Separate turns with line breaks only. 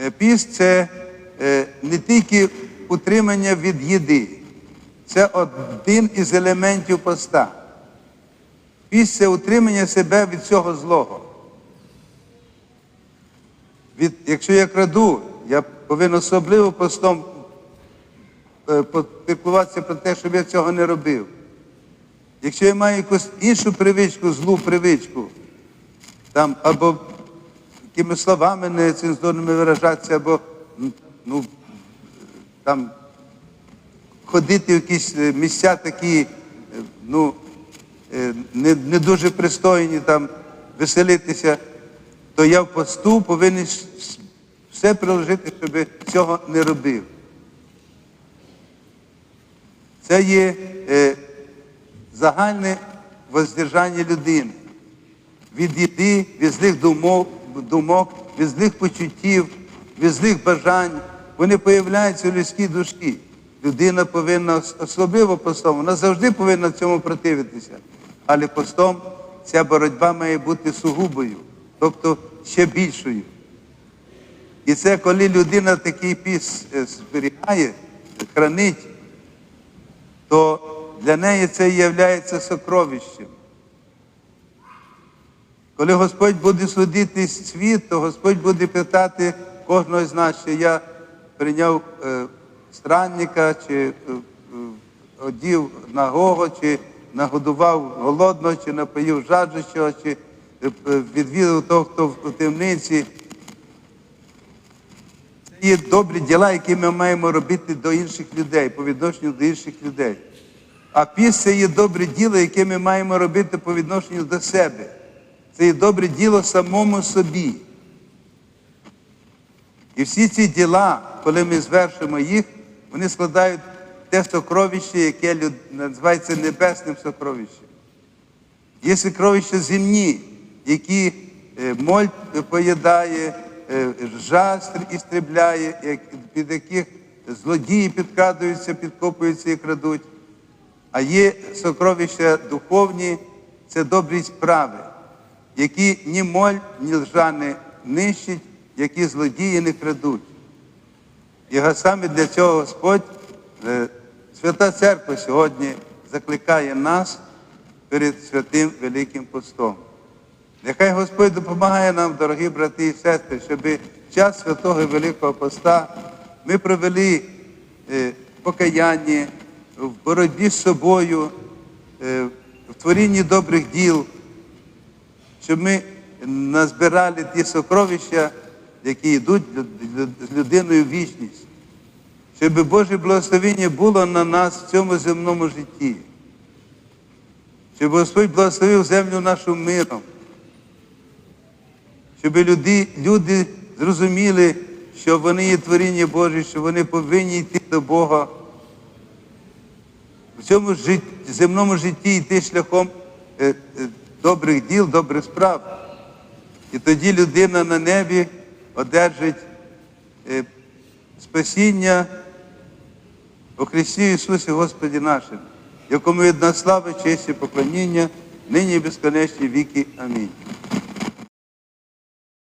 Е, Піст це е, не тільки утримання від їди, це один із елементів поста. Піст це утримання себе від цього злого. Від, якщо я краду, я повинен особливо постом е, попіклуватися про те, щоб я цього не робив. Якщо я маю якусь іншу привичку, злу привичку, там, або якими словами нецензурними виражатися, або ну, там, ходити в якісь е, місця такі, е, ну, е, не, не дуже пристойні, там, веселитися, то я в посту повинен все приложити, щоб цього не робив. Це є е, загальне воздержання людини від їди, від злих думок, думок, від злих почуттів, від злих бажань. Вони появляються у людській душі. Людина повинна особливо постом, вона завжди повинна цьому противитися. Але постом ця боротьба має бути сугубою, тобто ще більшою. І це коли людина такий піс е, зберігає, хранить, то для неї це є сокровищем. Коли Господь буде судити світ, то Господь буде питати кожного з нас, чи я прийняв е, странника, чи е, е, одів нагого, чи нагодував голодного, чи напоїв жаждущого, чи е, е, відвідав того, хто в темниці. Це є добрі діла, які ми маємо робити до інших людей, по відношенню до інших людей. А піс це є добре діло, яке ми маємо робити по відношенню до себе. Це є добре діло самому собі. І всі ці діла, коли ми звершимо їх, вони складають те сокровище, яке називається небесним сокровищем. Є сокровища земні, які е, моль поїдає, е, жа стр- під яких злодії підкрадуються, підкопуються і крадуть. А є сокровища духовні, це добрі справи, які ні моль, ні лжа не нищить, які злодії не крадуть. І саме для цього Господь, е, Свята Церква сьогодні закликає нас перед святим Великим Постом. Нехай Господь допомагає нам, дорогі брати і сестри, щоб в час святого Великого Поста ми провели е, покаяння в боротьбі з собою, е, в творінні добрих діл, щоб ми назбирали ті сокровища, які йдуть з людиною в вічність, щоб Боже благословення було на нас в цьому земному житті, щоб Господь благословив землю нашу миром, щоб люди, люди зрозуміли, що вони є творіння Божі, що вони повинні йти до Бога. В цьому жит- земному житті йти шляхом е, е, добрих діл, добрих справ. І тоді людина на небі одержить е, спасіння у Христі Ісусі Господі нашим, якому від нас слава, честь і поклоніння, нині і безконечні віки. Амінь.